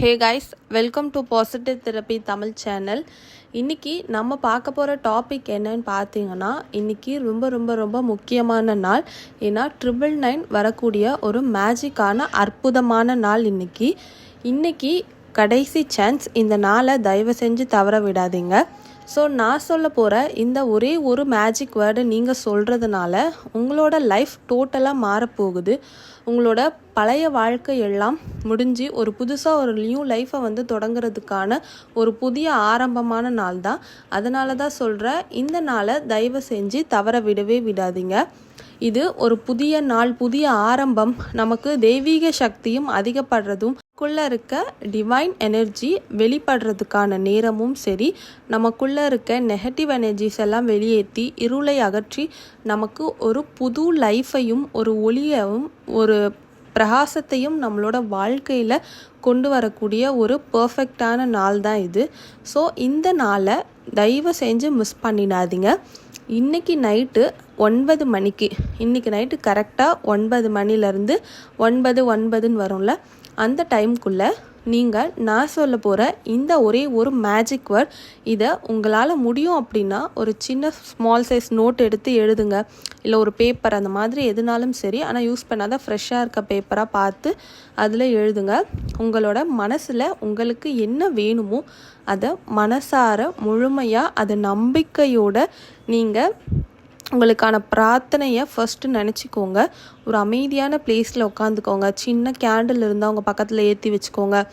Hey guys welcome to positive therapy Tamil channel இன்றைக்கி நம்ம பார்க்க போகிற டாபிக் என்னன்னு பார்த்தீங்கன்னா இன்றைக்கி ரொம்ப ரொம்ப ரொம்ப முக்கியமான நாள். ஏன்னா ட்ரிபிள் நைன் வரக்கூடிய ஒரு மேஜிக்கான அற்புதமான நாள் இன்றைக்கி இன்றைக்கி கடைசி சான்ஸ் இந்த நாளை தயவு செஞ்சு தவற விடாதீங்க. ஸோ நான் சொல்ல போகிற இந்த ஒரே ஒரு மேஜிக் வேர்டு நீங்கள் சொல்கிறதுனால உங்களோட லைஃப் டோட்டலாக மாறப்போகுது. உங்களோட பழைய வாழ்க்கை எல்லாம் முடிஞ்சு ஒரு புதுசாக ஒரு நியூ லைஃப்பை வந்து தொடங்குறதுக்கான ஒரு புதிய ஆரம்பமான நாள் தான். அதனால தான் சொல்கிறேன் இந்த நாளை தயவு செஞ்சு தவற விடவே விடாதீங்க. இது ஒரு புதிய நாள் புதிய ஆரம்பம். நமக்கு தெய்வீக சக்தியும் அதிகப்படுறதும் நமக்குள்ளே இருக்க டிவைன் எனர்ஜி வெளிப்படுறதுக்கான நேரமும் சரி நமக்குள்ளே இருக்க நெகட்டிவ் எனர்ஜிஸ் எல்லாம் வெளியேற்றி இருளை அகற்றி நமக்கு ஒரு புது லைஃபையும் ஒரு ஒளியவும் ஒரு பிரகாசத்தையும் நம்மளோட வாழ்க்கையில் கொண்டு வரக்கூடிய ஒரு பர்ஃபெக்டான நாள் தான் இது. ஸோ இந்த நாளை தயவு செஞ்சு மிஸ் பண்ணிடாதீங்க. இன்றைக்கி நைட்டு ஒன்பது மணிக்கு இன்றைக்கி நைட்டு கரெக்டாக ஒன்பது மணிலேருந்து ஒன்பது ஒன்பதுன்னு வரும்ல? அந்த டைம்குள்ளே நீங்கள் நான் சொல்ல போகிற இந்த ஒரே ஒரு மேஜிக் வேர்ட் இதை உங்களால் முடியும் அப்படின்னா ஒரு சின்ன ஸ்மால் சைஸ் நோட் எடுத்து எழுதுங்க. இல்லை ஒரு பேப்பர் அந்த மாதிரி எதுனாலும் சரி ஆனால் யூஸ் பண்ணாத ஃப்ரெஷ்ஷாக இருக்க பேப்பராக பார்த்து அதில் எழுதுங்க. உங்களோட மனசில் உங்களுக்கு என்ன வேணுமோ அதை மனசார முழுமையாக அதை நம்பிக்கையோட நீங்கள் உங்களுக்கான பிரார்த்தனையை ஃபஸ்ட்டு நினச்சிக்கோங்க. ஒரு அமைதியான பிளேஸில் உட்காந்துக்கோங்க. சின்ன கேண்டில் இருந்தால் உங்கள் பக்கத்தில் ஏற்றி வச்சுக்கோங்க.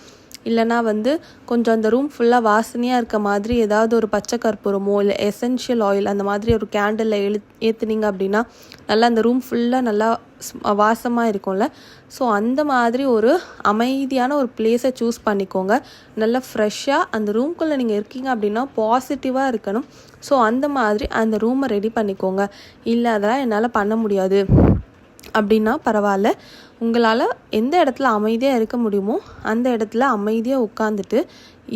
இல்லைனா வந்து கொஞ்சம் அந்த ரூம் ஃபுல்லாக வாசனையாக இருக்க மாதிரி ஏதாவது ஒரு பச்சை கற்பூரமோ இல்லை எசென்ஷியல் ஆயில் அந்த மாதிரி ஒரு கேண்டலில் எழு ஏற்றுனீங்க அப்படின்னா நல்லா அந்த ரூம் ஃபுல்லாக நல்லா வாசமாக இருக்கும்ல. ஸோ அந்த மாதிரி ஒரு அமைதியான ஒரு பிளேஸை சூஸ் பண்ணிக்கோங்க. நல்லா ஃப்ரெஷ்ஷாக அந்த ரூம்குள்ளே நீங்கள் இருக்கீங்க அப்படின்னா பாசிட்டிவாக இருக்கணும். ஸோ அந்த மாதிரி அந்த ரூமை ரெடி பண்ணிக்கோங்க. இல்லை அதெல்லாம் என்னால் பண்ண முடியாது. அப்படின்னா பரவாயில்ல. உங்களால் எந்த இடத்துல அமைதியாக இருக்க முடியுமோ அந்த இடத்துல அமைதியாக உட்காந்துட்டு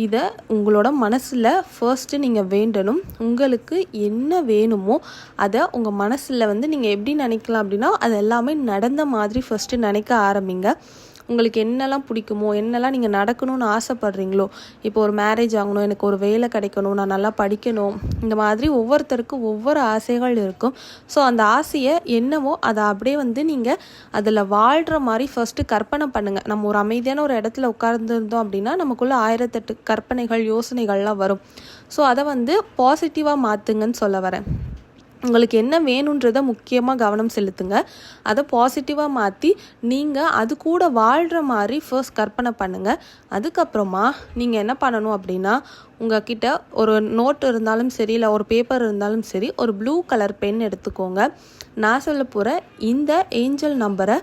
இதை உங்களோட மனசில் ஃபர்ஸ்ட்டு நீங்கள் வேண்டணும். உங்களுக்கு என்ன வேணுமோ அதை உங்கள் மனசில் வந்து நீங்கள் எப்படி நினைக்கலாம் அப்படின்னா அது எல்லாமே நடந்த மாதிரி ஃபஸ்ட்டு நினைக்க ஆரம்பிங்க. உங்களுக்கு என்னெல்லாம் பிடிக்குமோ என்னெல்லாம் நீங்கள் நடக்கணும்னு ஆசைப்பட்றீங்களோ இப்போ ஒரு மேரேஜ் ஆகணும் எனக்கு ஒரு வேலை கிடைக்கணும் நான் நல்லா படிக்கணும் இந்த மாதிரி ஒவ்வொருத்தருக்கும் ஒவ்வொரு ஆசைகள் இருக்கும். ஸோ அந்த ஆசையை என்னவோ அதை அப்படியே வந்து நீங்கள் அதில் வாழ்கிற மாதிரி ஃபஸ்ட்டு கற்பனை பண்ணுங்கள் நம்ம ஒரு அமைதியான ஒரு இடத்துல உட்கார்ந்துருந்தோம் அப்படின்னா நமக்குள்ளே ஆயிரத்தெட்டு கற்பனைகள் யோசனைகள்லாம் வரும். ஸோ அதை வந்து பாசிட்டிவாக மாற்றுங்கன்னு சொல்ல வரேன். உங்களுக்கு என்ன வேணுன்றதை முக்கியமாக கவனம் செலுத்துங்க. அதை பாசிட்டிவாக மாற்றி நீங்கள் அது கூட வாழ்கிற மாதிரி ஃபர்ஸ்ட் கற்பனை பண்ணுங்கள் அதுக்கப்புறமா நீங்கள் என்ன பண்ணணும் அப்படின்னா உங்ககிட்ட ஒரு நோட் இருந்தாலும் சரி இல்லை ஒரு பேப்பர் இருந்தாலும் சரி ஒரு ப்ளூ கலர் பென் எடுத்துக்கோங்க. நான் சொல்ல போகிற இந்த ஏஞ்சல் நம்பரை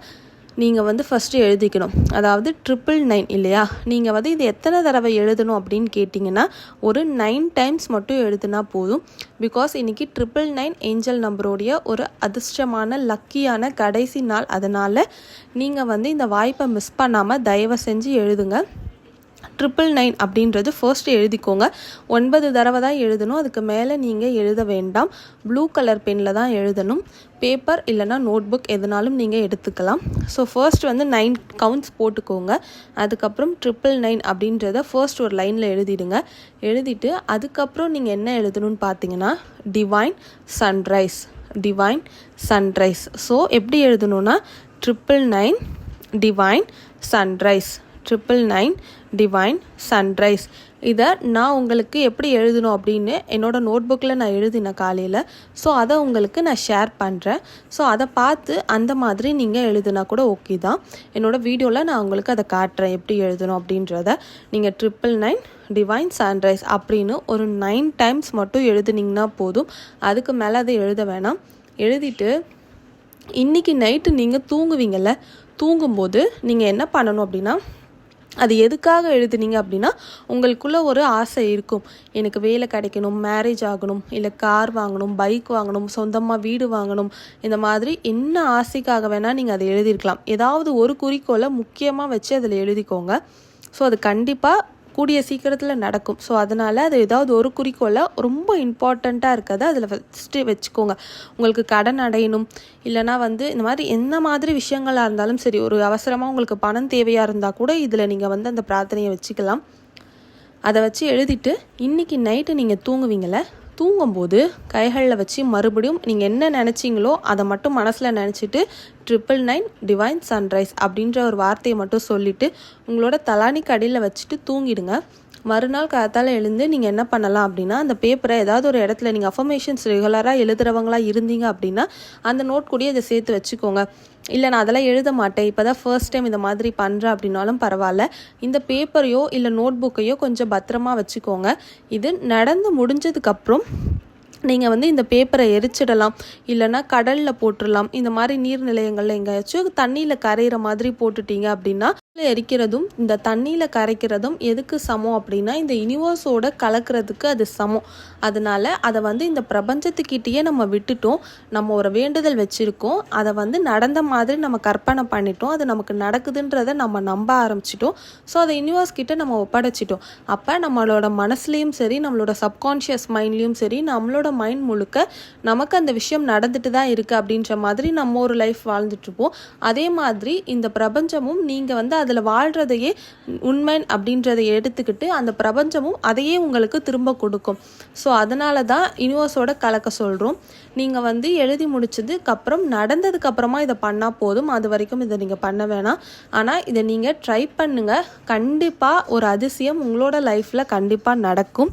நீங்கள் வந்து ஃபஸ்ட்டு எழுதிக்கணும். அதாவது ட்ரிப்பிள் நைன் இல்லையா? நீங்கள் வந்து இது எத்தனை தடவை எழுதணும் அப்படின்னு கேட்டிங்கன்னா ஒரு நைன் டைம்ஸ் மட்டும் எழுதுனா போதும். பிகாஸ் இன்றைக்கி ட்ரிப்பிள் நைன் ஏஞ்சல் நம்பருடைய ஒரு அதிர்ஷ்டமான லக்கியான கடைசி நாள். அதனால் நீங்கள் வந்து இந்த வாய்ப்பை மிஸ் பண்ணாமல் தயவு செஞ்சு எழுதுங்க. ட்ரிபிள் நைன் அப்படின்றது ஃபர்ஸ்ட் எழுதிக்கோங்க. ஒன்பது தடவை தான் எழுதணும். அதுக்கு மேலே நீங்கள் எழுத வேண்டாம். ப்ளூ கலர் பெனில் தான் எழுதணும். பேப்பர் இல்லைனா நோட் புக் எதுனாலும் நீங்கள் எடுத்துக்கலாம். ஸோ ஃபர்ஸ்ட் வந்து நைன் கவுண்ட்ஸ் போட்டுக்கோங்க. அதுக்கப்புறம் ட்ரிபிள் நைன் அப்படின்றத ஃபர்ஸ்ட் ஒரு லைனில் எழுதிடுங்க. எழுதிட்டு அதுக்கப்புறம் நீங்கள் என்ன எழுதணும்னு பார்த்தீங்கன்னா divine sunrise divine sunrise so எப்படி எழுதணும்னா triple nine divine sunrise triple nine divine sunrise இதை நான் உங்களுக்கு எப்படி எழுதணும் அப்படின்னு என்னோடய நோட் புக்கில் நான் எழுதினேன் காலையில். ஸோ அதை உங்களுக்கு நான் ஷேர் பண்ணுறேன் ஸோ அதை பார்த்து அந்த மாதிரி நீங்கள் எழுதுனா கூட ஓகே தான். என்னோடய வீடியோவில் நான் உங்களுக்கு அதை காட்டுறேன் எப்படி எழுதணும் அப்படின்றத. நீங்கள் ட்ரிப்பிள் நைன் டிவைன் சன்ரைஸ் அப்படின்னு ஒரு நைன் டைம்ஸ் மட்டும் எழுதுனீங்கன்னா போதும். அதுக்கு மேலே அதை எழுத வேணாம். எழுதிட்டு இன்றைக்கி நைட்டு நீங்கள் தூங்குவீங்கள்ல தூங்கும்போது நீங்கள் என்ன பண்ணணும் அப்படின்னா அது எதுக்காக எழுதுனீங்க அப்படின்னா உங்களுக்குள்ள ஒரு ஆசை இருக்கும். எனக்கு வேலை கிடைக்கணும் மேரேஜ் ஆகணும் இல்லை கார் வாங்கணும் பைக் வாங்கணும் சொந்தமாக வீடு வாங்கணும் இந்த மாதிரி என்ன ஆசைக்காக வேணால் நீங்கள் அதை எழுதியிருக்கலாம். ஏதாவது ஒரு குறிக்கோளை முக்கியமாக வச்சு அதில் எழுதிக்கோங்க. ஸோ அது கண்டிப்பாக கூடிய சீக்கிரத்தில் நடக்கும். ஸோ அதனால் அது ஏதாவது ஒரு குறிக்கோளை ரொம்ப இம்பார்ட்டண்ட்டாக இருக்கிறத அதில் ஃபஸ்ட்டு வச்சுக்கோங்க. உங்களுக்கு கடன் அடையணும். இல்லைனா வந்து இந்த மாதிரி எந்த மாதிரி விஷயங்களாக இருந்தாலும் சரி ஒரு அவசரமாக உங்களுக்கு பணம் தேவையாக இருந்தால் கூட இதில் நீங்கள் வந்து அந்த பிரார்த்தனையை வச்சுக்கலாம். அதை வச்சு எழுதிட்டு இன்றைக்கி நைட்டு நீங்கள் தூங்குவீங்களே தூங்கும்போது கைகளில் வச்சு மறுபடியும் நீங்கள் என்ன நினச்சிங்களோ அதை மட்டும் மனசில் நினச்சிட்டு ட்ரிபிள் நைன் டிவைன் சன்ரைஸ் அப்படின்ற ஒரு வார்த்தையை மட்டும் சொல்லிவிட்டு உங்களோட தலானி கடையில் வச்சுட்டு தூங்கிடுங்க. மறுநாள் காத்தால் எழுந்து நீங்கள் என்ன பண்ணலாம் அப்படின்னா அந்த பேப்பரை ஏதாவது ஒரு இடத்துல நீங்கள் அஃபர்மேஷன்ஸ் ரெகுலராக எழுதுறவங்களா இருந்தீங்க அப்படின்னா அந்த நோட் கூடயே இதை சேர்த்து வச்சுக்கோங்க. இல்லை நான் அதெல்லாம் எழுத மாட்டேன். இப்போ தான் ஃபர்ஸ்ட் டைம் இந்த மாதிரி பண்ணுறேன் அப்படின்னாலும் பரவாயில்ல. இந்த பேப்பரையோ இல்லை நோட் புக்கையோ கொஞ்சம் பத்திரமா வச்சுக்கோங்க. இது நடந்து முடிஞ்சதுக்கப்புறம் நீங்கள் வந்து இந்த பேப்பரை எரிச்சிடலாம். இல்லைன்னா கடலில் போட்டுடலாம். இந்த மாதிரி நீர்நிலையங்களில் எங்கேயாச்சும் தண்ணியில் கரையிற மாதிரி போட்டுட்டீங்க அப்படின்னா எரிக்கிறதும் இந்த தண்ணியில் கரைக்கிறதும் எதுக்கு சமம் அப்படின்னா இந்த யூனிவர்ஸோட கலக்கிறதுக்கு அது சமம். அதனால் அதை வந்து இந்த பிரபஞ்சத்துக்கிட்டேயே நம்ம விட்டுட்டோம். நம்ம ஒரு வேண்டுதல் வச்சுருக்கோம். அதை வந்து நடந்த மாதிரி நம்ம கற்பனை பண்ணிட்டோம். அது நமக்கு நடக்குதுன்றதை நம்ம நம்ப ஆரம்பிச்சிட்டோம். ஸோ அதை யூனிவர்ஸ் கிட்ட நம்ம ஒப்படைச்சிட்டோம். அப்போ நம்மளோட மனசுலேயும் சரி நம்மளோட சப்கான்ஷியஸ் மைண்ட்லேயும் சரி நம்மளோட மைண்ட் முழுக்க நமக்கு அந்த விஷயம் நடந்துட்டு தான் இருக்குது அப்படின்ற மாதிரி நம்ம ஒரு லைஃப் வாழ்ந்துட்டுருப்போம் அதே மாதிரி இந்த பிரபஞ்சமும் நீங்கள் வந்து அதில் வாழ்கிறதையே உண்மை அப்படின்றத எடுத்துக்கிட்டு அந்த பிரபஞ்சமும் அதையே உங்களுக்கு திரும்ப கொடுக்கும். ஸோ அதனால தான் யூனிவர்ஸோட கலக்க சொல்கிறோம் நீங்கள் வந்து எழுதி முடிச்சதுக்கப்புறம் நடந்ததுக்கப்புறமா இதை பண்ணால் போதும். அது வரைக்கும் இதை நீங்கள் பண்ண வேணாம். ஆனால் இதை நீங்கள் ட்ரை பண்ணுங்கள் கண்டிப்பாக ஒரு அதிசயம் உங்களோட லைஃப்பில் கண்டிப்பாக நடக்கும்.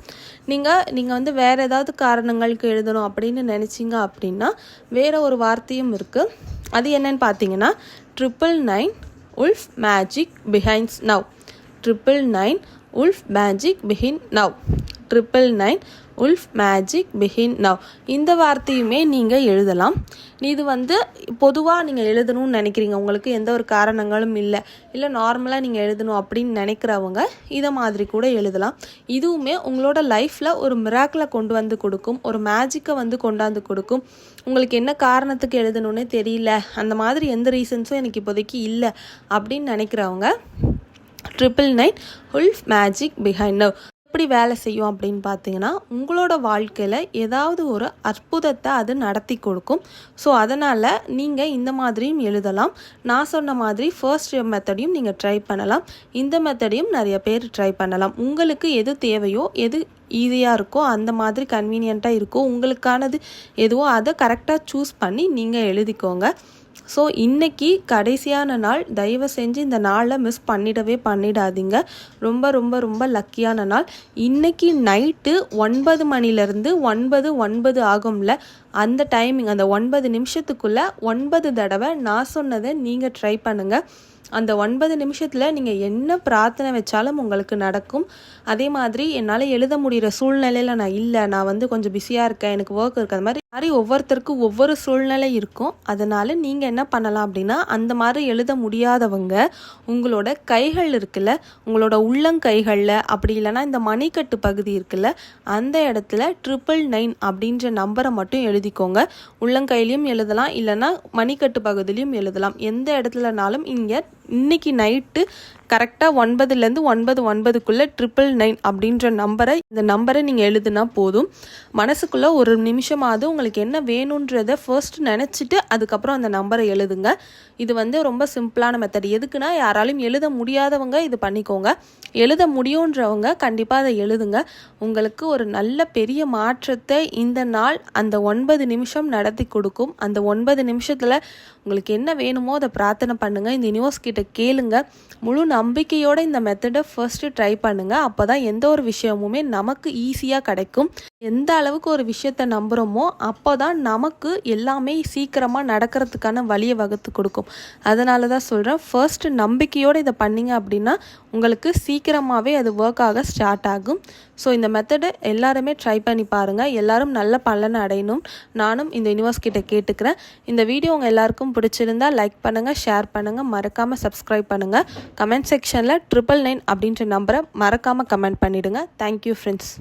நீங்கள் நீங்கள் வந்து வேறு ஏதாவது காரணங்களுக்கு எழுதணும் அப்படின்னு நினச்சிங்க அப்படின்னா வேறு ஒரு வார்த்தையும் இருக்குது அது என்னன்னு பார்த்தீங்கன்னா triple nine Wolf Magic Behind Now. Triple nine Wolf Magic Behind Now. Triple nine wolf magic behind now இந்த வார்த்தையுமே நீங்கள் எழுதலாம். இது வந்து பொதுவாக நீங்கள் எழுதணும்னு நினைக்கிறீங்க. உங்களுக்கு எந்த ஒரு காரணங்களும் இல்லை. இல்லை நார்மலாக நீங்கள் எழுதணும் அப்படின்னு நினைக்கிறவங்க இதை மாதிரி கூட எழுதலாம். இதுவுமே உங்களோட லைஃப்பில் ஒரு மிராக்கில் கொண்டு வந்து கொடுக்கும். ஒரு மேஜிக்கை வந்து கொண்டாந்து கொடுக்கும். உங்களுக்கு என்ன காரணத்துக்கு எழுதணும்னே தெரியல. அந்த மாதிரி எந்த ரீசன்ஸும் எனக்கு இப்போதைக்கு இல்லை அப்படின்னு நினைக்கிறவங்க triple nine wolf magic behind now எப்படி வேலை செய்யும் அப்படின்னு பார்த்தீங்கன்னா உங்களோட வாழ்க்கையில் ஏதாவது ஒரு அற்புதத்தை அது நடத்தி கொடுக்கும். ஸோ அதனால் நீங்கள் இந்த மாதிரியும் எழுதலாம். நான் சொன்ன மாதிரி ஃபர்ஸ்ட் மெத்தடையும் நீங்கள் ட்ரை பண்ணலாம். இந்த மெத்தடையும் நிறைய பேர் ட்ரை பண்ணலாம். உங்களுக்கு எது தேவையோ எது ஈஸியாக இருக்கோ அந்த மாதிரி கன்வீனியண்ட்டாக இருக்கோ உங்களுக்கானது எதுவோ அதை கரெக்டாக சூஸ் பண்ணி நீங்கள் எழுதிக்கோங்க. ஸோ இன்றைக்கி கடைசியான நாள். தயவு செஞ்சு இந்த நாளை மிஸ் பண்ணிடவே பண்ணிடாதீங்க. ரொம்ப ரொம்ப ரொம்ப லக்கியான நாள். இன்றைக்கி நைட்டு ஒன்பது மணிலேருந்து ஒன்பது ஒன்பது ஆகும்ல. அந்த டைமிங் அந்த ஒன்பது நிமிஷத்துக்குள்ளே ஒன்பது தடவை நான் சொன்னதை நீங்கள் ட்ரை பண்ணுங்கள் அந்த ஒன்பது நிமிஷத்தில் நீங்கள் என்ன பிரார்த்தனை வச்சாலும் உங்களுக்கு நடக்கும். அதே மாதிரி என்னால் எழுத முடிகிற சூழ்நிலையில் நான் இல்லை நான் வந்து கொஞ்சம் பிஸியாக இருக்கேன் எனக்கு ஒர்க் இருக்குது அது மாதிரி மாதிரி ஒவ்வொருத்தருக்கும் ஒவ்வொரு சூழ்நிலை இருக்கும். அதனால் நீங்கள் என்ன பண்ணலாம் அப்படின்னா அந்த மாதிரி எழுத முடியாதவங்க உங்களோட கைகள் இருக்குல்ல உங்களோட உள்ளங்கைகளில் அப்படி இல்லைனா இந்த மணிக்கட்டு பகுதி இருக்குல்ல அந்த இடத்துல ட்ரிபிள் நைன் அப்படின்ற நம்பரை மட்டும் எழுதிக்கோங்க. உள்ளங்கையிலையும் எழுதலாம் இல்லைனா மணிக்கட்டு பகுதியிலையும் எழுதலாம். எந்த இடத்துலனாலும் இங்கே இன்னைக்கு நைட்டு கரெக்டாக ஒன்பதுலேருந்து ஒன்பது ஒன்பதுக்குள்ளே ட்ரிபிள் நைன் அப்படின்ற நம்பரை இந்த நம்பரை நீங்கள் எழுதுனா போதும். மனசுக்குள்ளே ஒரு நிமிஷமாவது உங்களுக்கு என்ன வேணுன்றதை ஃபர்ஸ்ட் நினச்சிட்டு அதுக்கப்புறம் அந்த நம்பரை எழுதுங்க. இது வந்து ரொம்ப சிம்பிளான மெத்தட் எதுக்குன்னா யாராலையும் எழுத முடியாதவங்க இது பண்ணிக்கோங்க. எழுத முடியுன்றவங்க கண்டிப்பாக அதை எழுதுங்க. உங்களுக்கு ஒரு நல்ல பெரிய மாற்றத்தை இந்த நாள் அந்த ஒன்பது நிமிஷம் நடத்தி கொடுக்கும். அந்த ஒன்பது நிமிஷத்தில் உங்களுக்கு என்ன வேணுமோ அதை பிரார்த்தனை பண்ணுங்கள் இந்த யூனிவர்ஸ் கிட்ட கேளுங்க. முழு நம்பிக்கையோட இந்த மெத்தடை ஃபர்ஸ்ட்டு ட்ரை பண்ணுங்கள் அப்போ தான் எந்த ஒரு விஷயமுமே நமக்கு ஈஸியாக கிடைக்கும். எந்த அளவுக்கு ஒரு விஷயத்தை நம்புகிறோமோ அப்போ தான் நமக்கு எல்லாமே சீக்கிரமாக நடக்கிறதுக்கான வழியை வகுத்து கொடுக்கும். அதனால தான் சொல்கிறேன் ஃபர்ஸ்ட் நம்பிக்கையோடு இதை பண்ணிங்க அப்படின்னா உங்களுக்கு சீக்கிரமாகவே அது ஒர்க் ஆக ஸ்டார்ட் ஆகும். ஸோ இந்த மெத்தடை எல்லாருமே ட்ரை பண்ணி பாருங்கள் எல்லாரும் நல்ல பலனை அடையணும். நானும் இந்த யூனிவர்ஸ் கிட்டே கேட்டுக்கிறேன். இந்த வீடியோ உங்கள் எல்லாருக்கும் பிடிச்சிருந்தா லைக் பண்ணுங்கள் ஷேர் பண்ணுங்கள் மறக்காமல் சப்ஸ்கிரைப் பண்ணுங்கள் கமெண்ட் செக்ஷனில் ட்ரிபிள் நைன் அப்படின்ற நம்பரை மறக்காமல் கமெண்ட் பண்ணிவிடுங்க தேங்க்யூ ஃப்ரெண்ட்ஸ்